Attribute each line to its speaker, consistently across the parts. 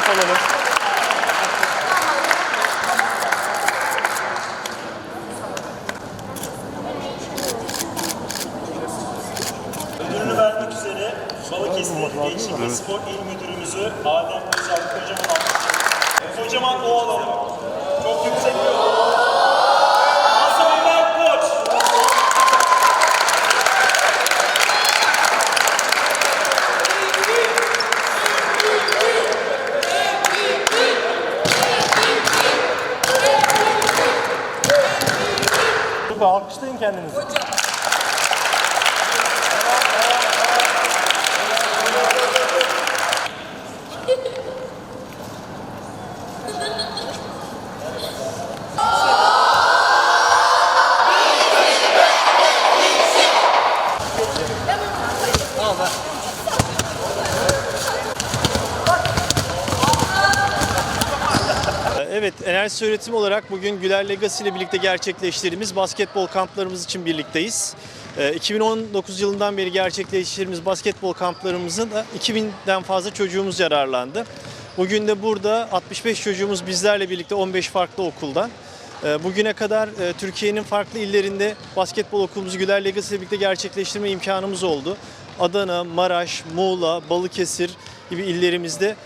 Speaker 1: taraf olalım.
Speaker 2: Ödülünü vermek üzere Balıkesir Gençlik ve Spor İl Müdürümüzü Adem Özel Kocaman almıştır. Kocaman Oğalarım.
Speaker 1: Alkışlayın kendinizi. Evet, enerji öğretimi olarak bugün Güler Legacy ile birlikte gerçekleştirdiğimiz basketbol kamplarımız için birlikteyiz. Ee, 2019 yılından beri gerçekleştirdiğimiz basketbol kamplarımızın da 2000'den fazla çocuğumuz yararlandı. Bugün de burada 65 çocuğumuz bizlerle birlikte 15 farklı okuldan. Ee, Bugüne kadar e, Türkiye'nin farklı illerinde basketbol okulumuzu Güler Legacy ile birlikte gerçekleştirme imkanımız oldu. Adana, Maraş, Muğla, Balıkesir gibi illerimizde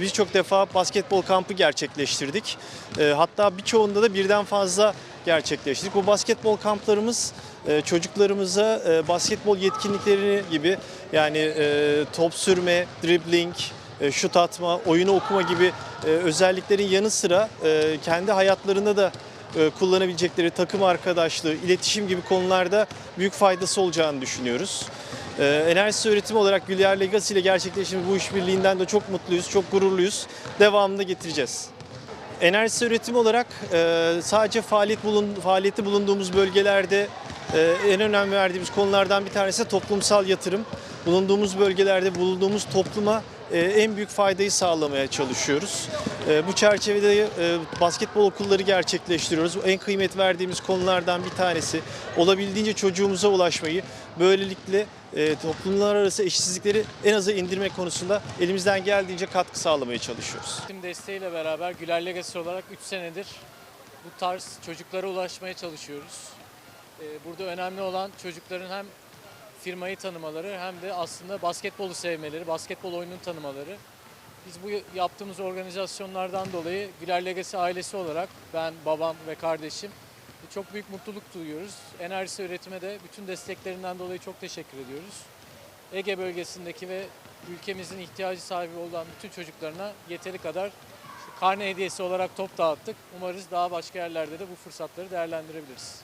Speaker 1: birçok defa basketbol kampı gerçekleştirdik. E, Hatta birçoğunda da birden fazla gerçekleştirdik. Bu basketbol kamplarımız e, çocuklarımıza e, basketbol yetkinlikleri gibi yani e, top sürme, dribbling, şut atma, oyunu okuma gibi özelliklerin yanı sıra kendi hayatlarında da kullanabilecekleri takım arkadaşlığı, iletişim gibi konularda büyük faydası olacağını düşünüyoruz. E, Enerjisi öğretimi olarak Gülyar Legacy ile gerçekleştiğimiz bu işbirliğinden de çok mutluyuz, çok gururluyuz. Devamında getireceğiz. Enerjisi üretimi olarak e, sadece faaliyet bulun, faaliyette bulunduğumuz bölgelerde e, en önem verdiğimiz konulardan bir tanesi toplumsal yatırım. Bulunduğumuz bölgelerde bulunduğumuz topluma e, en büyük faydayı sağlamaya çalışıyoruz. E, bu çerçevede e, basketbol okulları gerçekleştiriyoruz. En kıymet verdiğimiz konulardan bir tanesi olabildiğince çocuğumuza ulaşmayı, böylelikle toplumlar arası eşitsizlikleri en aza indirme konusunda elimizden geldiğince katkı sağlamaya çalışıyoruz.
Speaker 3: Tüm desteğiyle beraber Güler Legacy olarak 3 senedir bu tarz çocuklara ulaşmaya çalışıyoruz. Burada önemli olan çocukların hem firmayı tanımaları hem de aslında basketbolu sevmeleri, basketbol oyununu tanımaları. Biz bu yaptığımız organizasyonlardan dolayı Güler Legacy ailesi olarak ben, babam ve kardeşim çok büyük mutluluk duyuyoruz. Enerjisi üretime de bütün desteklerinden dolayı çok teşekkür ediyoruz. Ege bölgesindeki ve ülkemizin ihtiyacı sahibi olan bütün çocuklarına yeteri kadar karne hediyesi olarak top dağıttık. Umarız daha başka yerlerde de bu fırsatları değerlendirebiliriz.